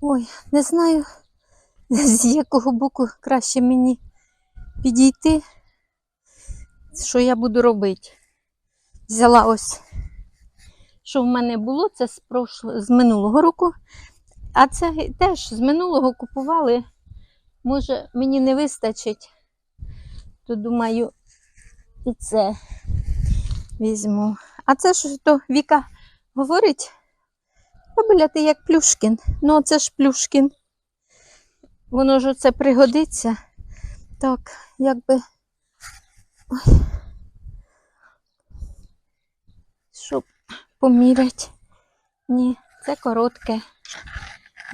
Ой, не знаю, з якого боку краще мені підійти, що я буду робити. Взяла ось, що в мене було, це з, прошло, з минулого року. А це теж з минулого купували. Може, мені не вистачить, то думаю, і це візьму. А це ж то Віка говорить, бабуля, ти як Плюшкін. Ну, це ж Плюшкін. Воно ж оце пригодиться. Так, якби. Ой. Щоб поміряти. Ні, це коротке.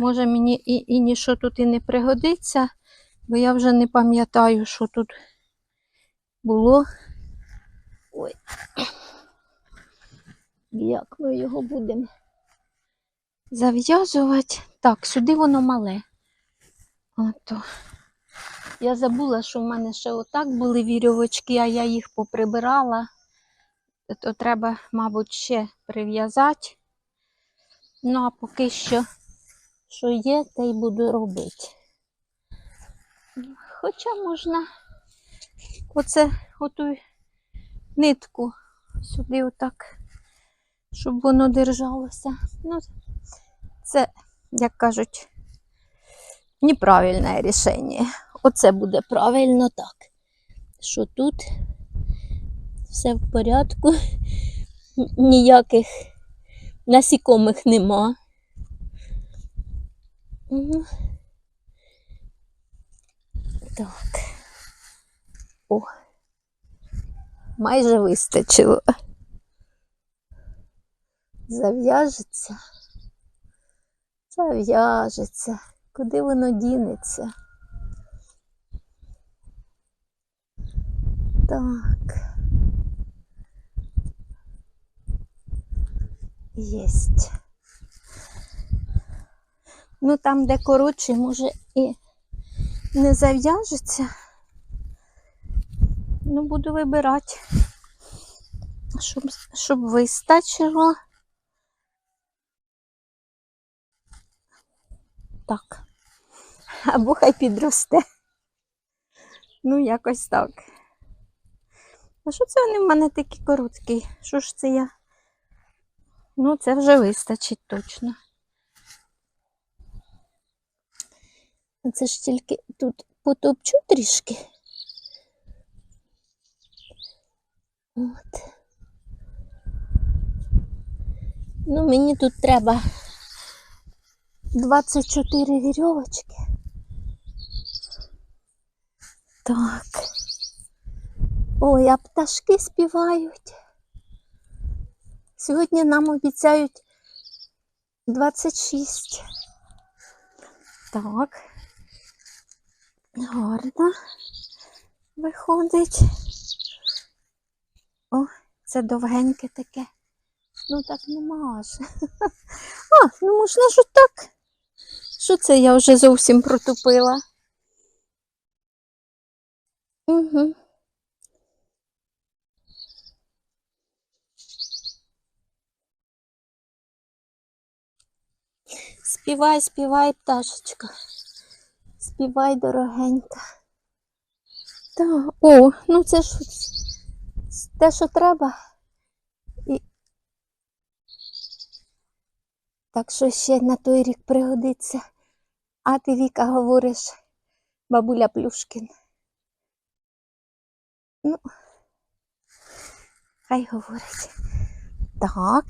Може мені і, і нічого тут і не пригодиться, бо я вже не пам'ятаю, що тут було. Ой. Як ми його будемо зав'язувати? Так, сюди воно мале. Ото. Я забула, що в мене ще отак були вірьовочки, а я їх поприбирала. То треба, мабуть, ще прив'язати. Ну, а поки що, що є, те й буду робити. Хоча можна оце, оту нитку сюди отак, щоб воно держалося. Ну, це, як кажуть, неправильне рішення. Оце буде правильно так. Що тут все в порядку, ніяких насікомих нема. Так. О, майже вистачило. Зав'яжеться. Зав'яжеться. Куди воно дінеться? Так. Єсть. Ну там, де коротше, може і не зав'яжеться. Ну, буду вибирати, щоб, щоб вистачило. Так. Або хай підросте. Ну, якось так. А що це вони в мене такі короткі? Що ж це я? Ну, це вже вистачить точно. Це ж тільки тут потопчу трішки. От. Ну, мені тут треба 24 вірьовочки. Так. Ой, а пташки співають. Сьогодні нам обіцяють 26. Так. Гарно виходить. О, це довгеньке таке. Ну так не може. А, ну можна ж так. Що це я вже зовсім протупила? Угу. Співай, співай, пташечка. Співай, дорогенька. Так, о, ну це ж те, що треба. І... Так що ще на той рік пригодиться. А ти, Віка, говориш, бабуля Плюшкін. Ну, хай говорить. Так.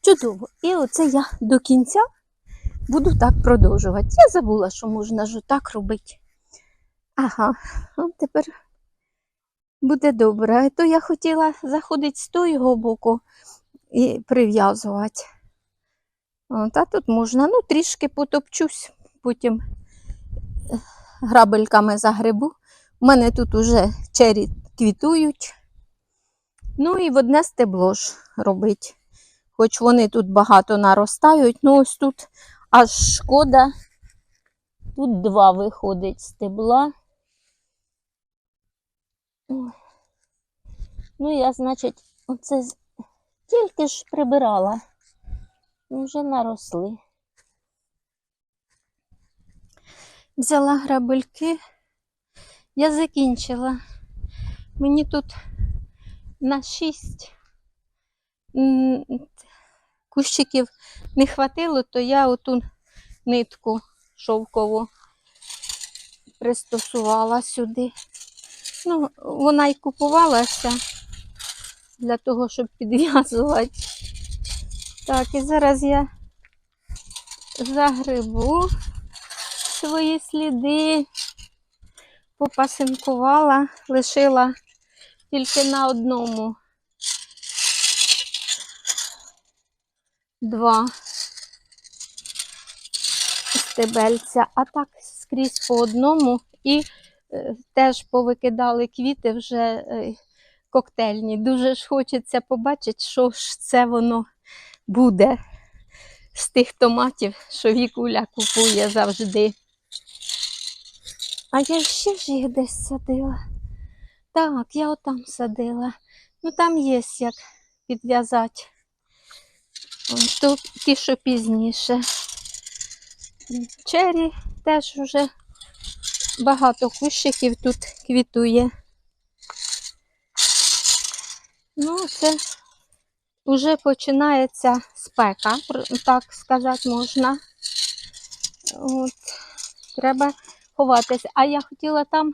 Чудово. І оце я до кінця буду так продовжувати. Я забула, що можна ж так робити. Ага, от тепер буде добре. А то я хотіла заходити з того боку і прив'язувати. А тут можна, ну, трішки потопчусь, потім е, грабельками загребу. У мене тут уже чері квітують. Ну і в одне стебло ж робить. Хоч вони тут багато наростають, ну ось тут аж шкода. Тут два виходить стебла. Ну, я, значить, оце тільки ж прибирала. Ну, Вже наросли. Взяла грабельки. Я закінчила. Мені тут на шість кущиків не хватило, то я оту нитку шовкову пристосувала сюди. Ну, вона й купувалася для того, щоб підв'язувати. Так, і зараз я загребу свої сліди, попасинкувала, лишила тільки на одному. Два. Стебельця, а так скрізь по одному. І е, теж повикидали квіти вже е, коктейльні. Дуже ж хочеться побачити, що ж це воно буде з тих томатів, що Вікуля купує завжди. А я ще ж їх десь садила. Так, я отам садила. Ну там є як підв'язати. То ті, що пізніше. Чері теж вже багато кущиків тут квітує. Ну, це вже починається спека, так сказати можна. От, треба ховатися. А я хотіла там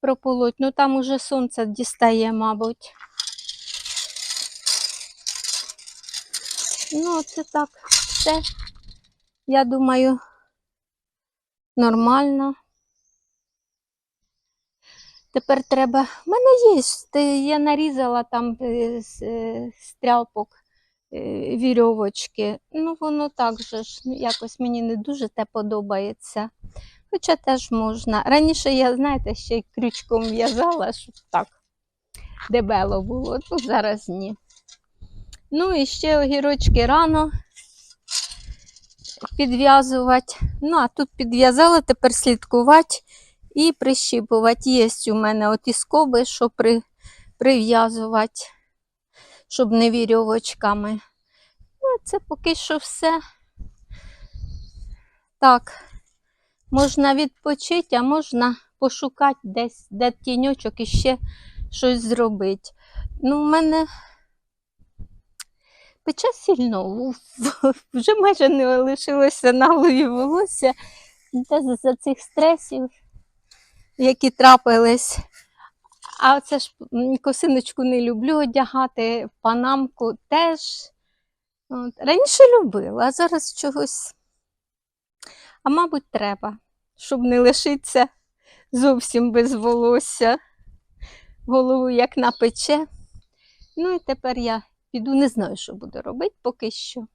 прополоть, ну там уже сонце дістає, мабуть. Ну, це так, все. Я думаю, нормально. Тепер треба. В мене є. Я нарізала там е, е, стрялпок е, вірьовочки. Ну, воно так же ж ну, якось мені не дуже те подобається. Хоча теж можна. Раніше я, знаєте, ще й крючком в'язала, щоб так дебело було. Ну, зараз ні. Ну і ще огірочки рано підв'язувати. Ну, а тут підв'язала, тепер слідкувати і прищіпувати. Є у мене оті скоби, що при, прив'язувати, щоб не вірьовочками. Ну, це поки що все. Так, можна відпочити, а можна пошукати десь, де тіньочок і ще щось зробити. Ну, у мене пече сильно, вже майже не лишилося на голові волосся. За- за цих стресів, які трапились. А це ж косиночку не люблю одягати, панамку теж. От. Раніше любила, а зараз чогось. А мабуть, треба, щоб не лишитися зовсім без волосся. Голову як напече. Ну і тепер я піду, не знаю, що буду робити поки що.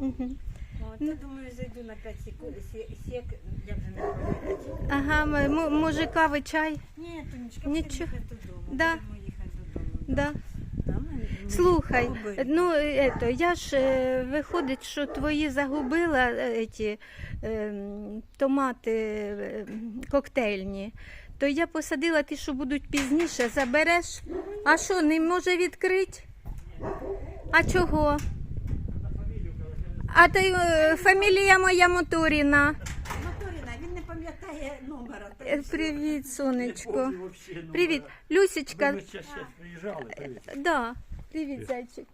Угу. От, я думаю, зайду на 5 секунд, сек, я вже не пам'ятаю. Ага, може кави, чай? Ні, Тонечка, Нічого. їхати додому. Да. Будемо їхати додому. Да. Слухай, ну ето, я ж е, виходить, що твої загубила е, ті, ем, томати е, коктейльні. То я посадила ті, що будуть пізніше, забереш. А що, не може відкрити? А чого? А ти е, фамілія моя Моторіна. Пам'ятає номера. Е, Привіт, сонечко. Привіт, Ви Люсічка. ми ще ще приїжджали, привіт. Да, привіт, зайчик.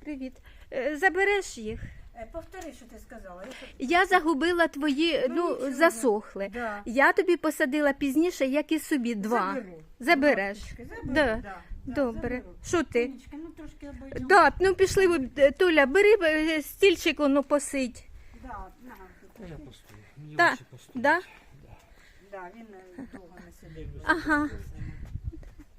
Привіт. Е, Забереш їх? Е, Повтори, що ти сказала. Я загубила твої, Ну, ну, засохли. Да. Я тобі посадила пізніше, як і собі два. Заберу. Забереш. Заберу, Да. да, да, Добре. Що ти? Ну трошки. Да, ну пішли, е, Толя, бери е, стільчик, воно посидь. Да, на. Я постою. Мені Та. Да? Да, він е, довго не сидить. Ага.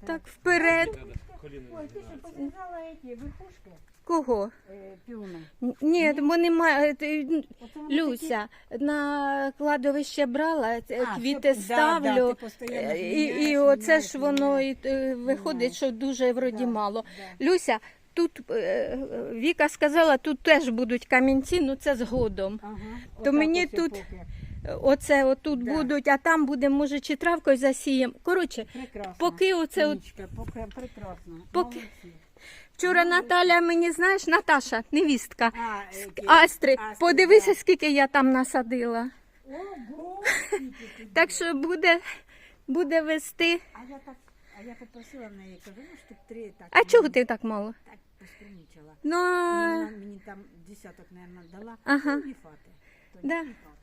Так, вперед. Ой, ти що показала ці верхушки Кого? е, піони? Ні, вони мають. е, вони Люся, на кладовище брала, квіти щоб- да, да, ставлю. ти постійно і, міняєш, оце міняєш, ж воно і, е, виходить, що дуже вроді мало. Люся, тут е, Віка сказала, тут теж будуть камінці, ну це згодом. Ага. То отак мені ось тут- поки. Оце отут Да. будуть, а там буде, може, чи травкою засіємо. Коротше, Прекрасно. поки оце от поки прекрасно. Поки- Молодці. вчора Наталя мені, знаєш, Наташа, невістка, А, е, Астри, Астри, подивися, да. скільки я там насадила. Ого, Так що буде, буде вести. А я так, а я попросила в неї, кажу, ну штук три так. А чого ти так мало? Так поскромничала. Ну, Вона мені там десяток, мабуть, дала. Ага. Ну, не фати. То Да. не фати.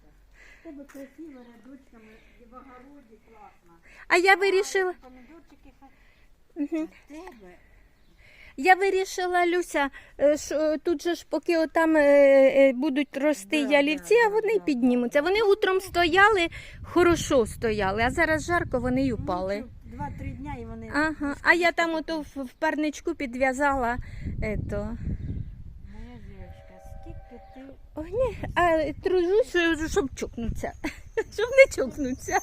Тебе красиво, рядочками, і в огороді класно. а я вирішила. Помідорчики. В тебе. Я вирішила, Люся, е, що тут же ж поки отам е, е, будуть рости Да, ялівці, да, а да, вони да, піднімуться. Вони утром стояли, хорошо стояли, а зараз жарко, вони й упали. Ну, Два-три дня і вони. Ага, а я там ото в, в парничку підв'язала. Ето. Ой, ні, а тружусь, щоб чокнуться. Щоб не чокнуться.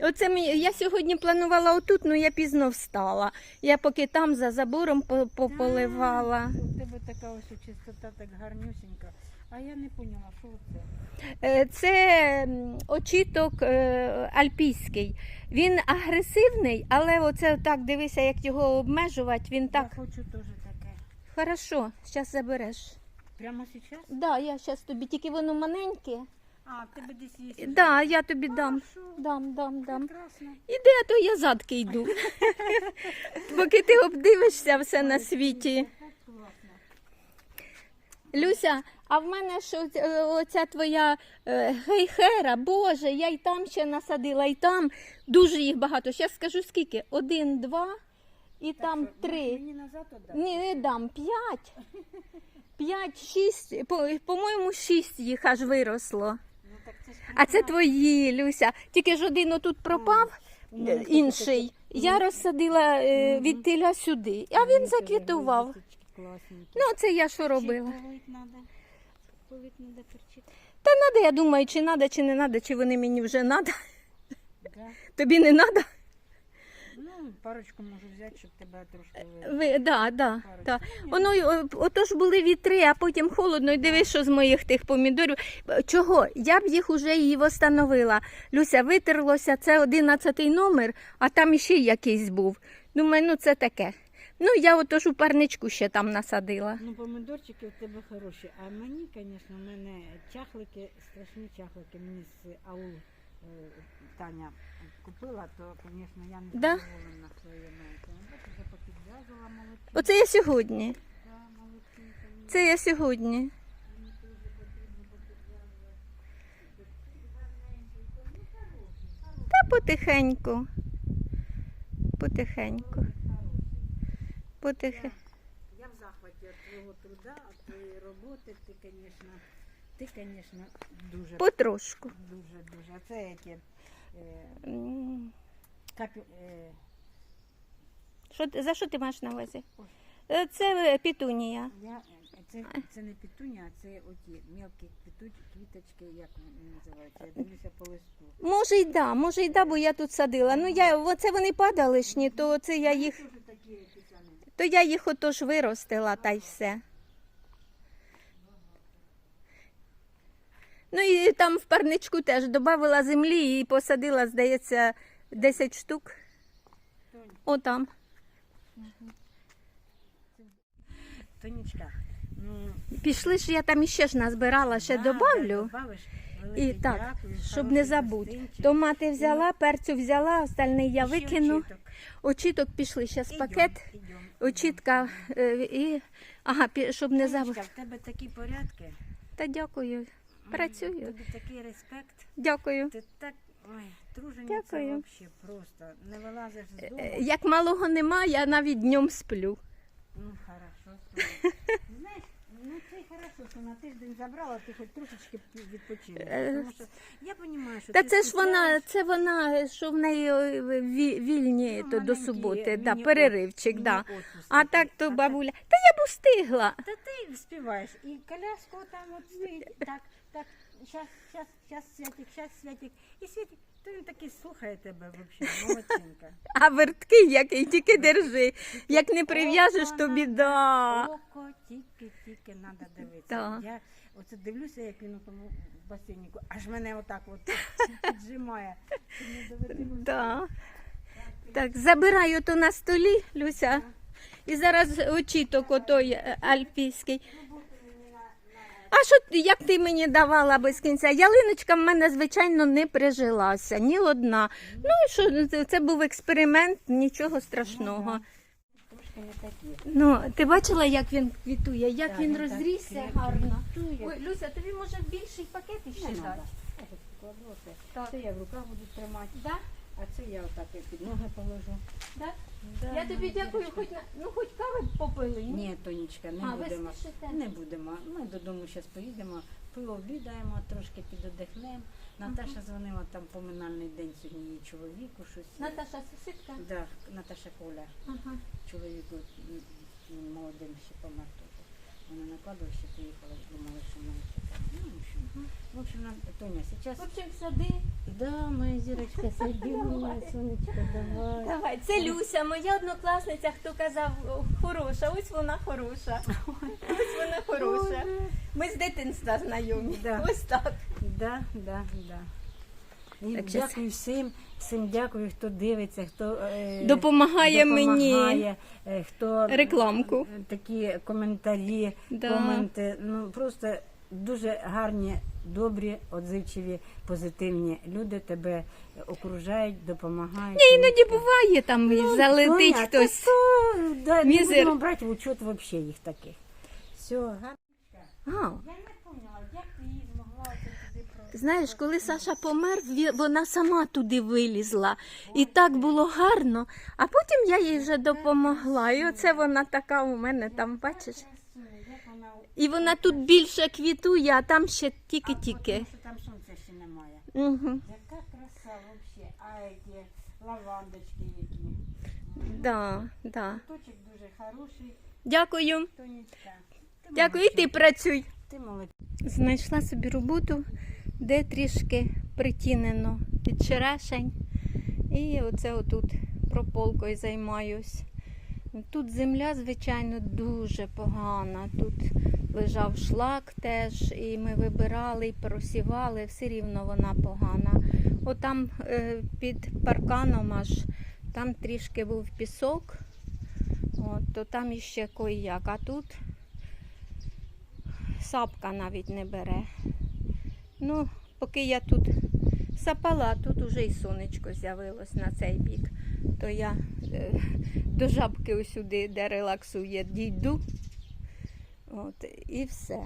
Оце мені, я сьогодні планувала отут, але я пізно встала. Я поки там за забором пополивала. У тебе така ось чистота, так гарнюсінька. А я не поняла, що це. Е, Це очіток е, альпійський. Він агресивний, але оце так дивися, як його обмежувати, він так. Я хочу теж таке. Хорошо, зараз забереш. Прямо зараз? Да, я зараз тобі, тільки воно маленьке. А, в тебе десь є. Да, я тобі дам. Дам, дам, дам. Прекрасно. Іди, а то я задки йду. Поки ти обдивишся все на світі. Люся, а в мене е, оця твоя е, гейхера, Боже, я й там ще насадила, і там дуже їх багато. Зараз скажу скільки? Один, два і там три. Мені назад отдати? Ні, не дам п'ять. П'ять, шість, по- по-моєму, шість їх аж виросло. Ну, так це ж А це твої, Люся. Тільки ж один отут пропав, У мене е, інший. Я розсадила е, Мгм. від тиля сюди, а він заквітував. Ну, це я що робила. Полить надо? Полить надо перчик. Та надо, я думаю, чи надо, чи не надо, чи вони мені вже надо. Да. Тобі не надо? Парочку можу взяти, щоб тебе трошки ви... Ви, да, да, да. Воно, й, о, отож були вітри, а потім холодно, і дивись, що з моїх тих помідорів. Чого? Я б їх уже і встановила. Люся, витерлося, це одинадцятий номер, а там іще якийсь був. Думаю, ну це таке. Ну, я отож у парничку ще там насадила. Ну, помидорчики у тебе хороші. А мені, звісно, в мене чахлики, страшні чахлики. Мені з аул е, Таня купила, то, звісно, я не Да? задоволена своєю. Бачиш, вже попідв'язувала молодці. Оце я сьогодні. Да, молодці, Це я сьогодні. Та потихеньку. Потихеньку. Потихеньку. Я в захваті від твого труда, від твоєї роботи. Ти, звісно, ти, звісно, дуже, Потрошку. дуже, дуже. Це які е, М. е, Що, ти- за що ти маєш на увазі? Е, Це пітунія. я, е, це, це не пітуня, а це оті квітуть, квіточки, як вони називаються. Я дивлюся по листу. Може й да, може й да, бо я тут садила. Ну я оце вони падалишні, то це я їх, такі то я їх отож виростила та й все. Ну і там в парничку теж додавала землі і посадила, здається, 10 штук. Тонь, Отам. Тонечка, ну, Пішли ж я там іще ж назбирала, ще да, добавлю. да, добавиш. І так, дякую, щоб не гостинчик. Томати взяла, перцю взяла, остальний я викину. очіток. Очіток пішли зараз пакет. ідем, Очітка е, і. Ага, щоб не забути. В тебе такі порядки. Та дякую. Працюю. Тобі такий респект. Дякую. Ти так, ой, тружениця Дякую. взагалі просто. Не вилазиш з дому. Е, Як малого немає, я навіть днем сплю. Ну, хорошо. слухай. Знаєш, ну це й хорошо, що на тиждень забрала, ти хоч трошечки відпочинеш. Е, Тому що я розумію, що Та ти це ж вона, скучаєш. це вона, що в неї е, ві- вільні Ну, то до маленький суботи, да, переривчик, да. міні-отпуск А такий. так то бабуля. Та я б устигла. Та ти співаєш. І коляску там от стоїть. Так, так, щас, щас, щас, Святик, щас, Святик. І Святик, то він такий слухає тебе взагалі, молодчинка. А верткий який, тільки держи. Як не прив'яжеш, то біда. Око тільки-тільки треба дивитися. Так. Я оце дивлюся, як він у тому басейнику, аж мене отак от піджимає. Да. Так, забираю то на столі, Люся. І зараз очіток отой альпійський. А що як ти мені давала без кінця? Ялиночка в мене, звичайно, не прижилася, ні одна. Ну і що, це- це був експеримент, нічого страшного. Ну, ти бачила, як він квітує, як Так, він ну, так, розрісся гарно. Ой, Люся, тобі може більший пакет іще дати? Оце. Так. Це я в руках буду тримати, Да? А це я отак я під ноги положу. Да? Да, Я тобі дякую, хоч на ну хоч кави попили. Ні, Тонічка, не А, ви будемо. спішите? Не будемо. Ми додому зараз поїдемо, пообідаємо, трошки підодихнемо. Наташа дзвонила там поминальний день сьогодні її чоловіку, щось. Наташа сусідка? Да, Наташа Коля, Ага. чоловіку м, молодим ще помер. Вона на кладовище приїхала, думала, що ще там. Ну, в общем, в общем, нам, Тоня, сейчас... В общем, сади. Да, моя зірочка, сиди, моя сонечко, давай. Давай, це Люся, моя однокласниця, хто казав хороша, ось вона хороша. Ось вона хороша. Ми з дитинства знайомі. Да. Ось так. Да, да, да. І Так, щас- дякую всім, всім дякую, хто дивиться, хто е, Допомагає мені. е, хто Рекламку. е, такі коментарі, Да. коменти. Ну просто дуже гарні, добрі, отзивчиві, позитивні люди тебе окружають, допомагають. Ні, іноді буває там і залетить Тоня, хтось. та то, да, не будемо брати в учет взагалі їх таких. Все, гарно. А, Я не поняла, як ти її змогла. Знаєш, коли Саша помер, вона сама туди вилізла. І так було гарно. А потім я їй вже допомогла. І оце вона така у мене там, бачиш. І вона тут більше квітує, а там ще тільки-тільки. Там сонця ще немає. Угу. Яка краса взагалі. А які лавандочки які. Да, да. Точок дуже хороший. Дякую. Дякую, і ти працюй. Ти молодець. Знайшла собі роботу, де трішки притінено під черешень. І оце отут прополкою займаюсь. Тут земля, звичайно, дуже погана. Тут лежав шлак теж, і ми вибирали і просівали, все рівно вона погана. Отам е, під парканом аж там трішки був пісок, от, то там іще кої-як. А тут сапка навіть не бере. Ну, поки я тут сапала, тут уже і сонечко з'явилось на цей бік. То я е, до жабки ось сюди, де релаксує, дійду. От, і все.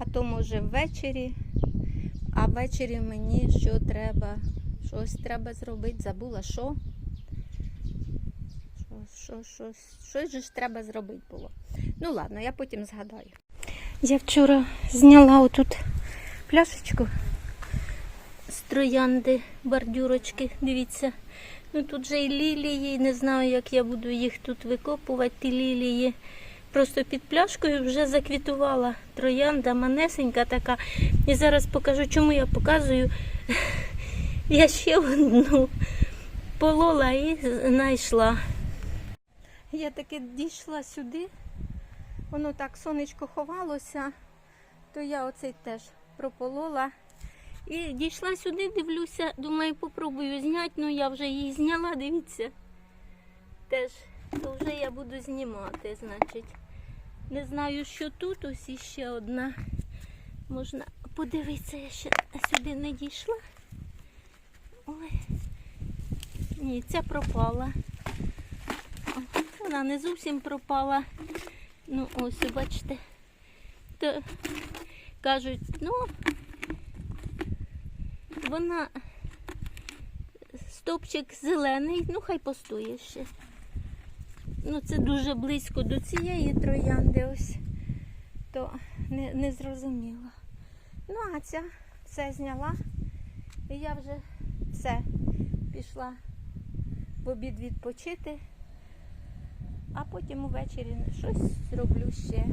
А то може ввечері, а ввечері мені що треба? Щось треба зробити. Забула, що, щось же ж треба зробити було. Ну ладно, я потім згадаю. Я вчора зняла отут пляшечку з троянди, бордюрочки. Дивіться. Ну тут же і лілії, не знаю, як я буду їх тут викопувати, ті лілії. Просто під пляшкою вже заквітувала троянда, манесенька така. І зараз покажу, чому я показую. Я ще одну полола і знайшла. Я таки дійшла сюди. Воно так сонечко ховалося, то я оцей теж прополола. І дійшла сюди, дивлюся, думаю, попробую зняти, ну я вже її зняла, дивіться. Теж, то вже я буду знімати, значить. Не знаю, що тут, ось іще одна. Можна подивитися, я ще сюди не дійшла. Ой. Ні, ця пропала. Вона не зовсім пропала. Ну, ось, бачите. То кажуть, ну, вона стопчик зелений, ну хай постоє ще. Ну, це дуже близько до цієї троянди ось, то не, не зрозуміла. Ну, а ця все зняла. І я вже все пішла в обід відпочити, а потім увечері щось зроблю ще.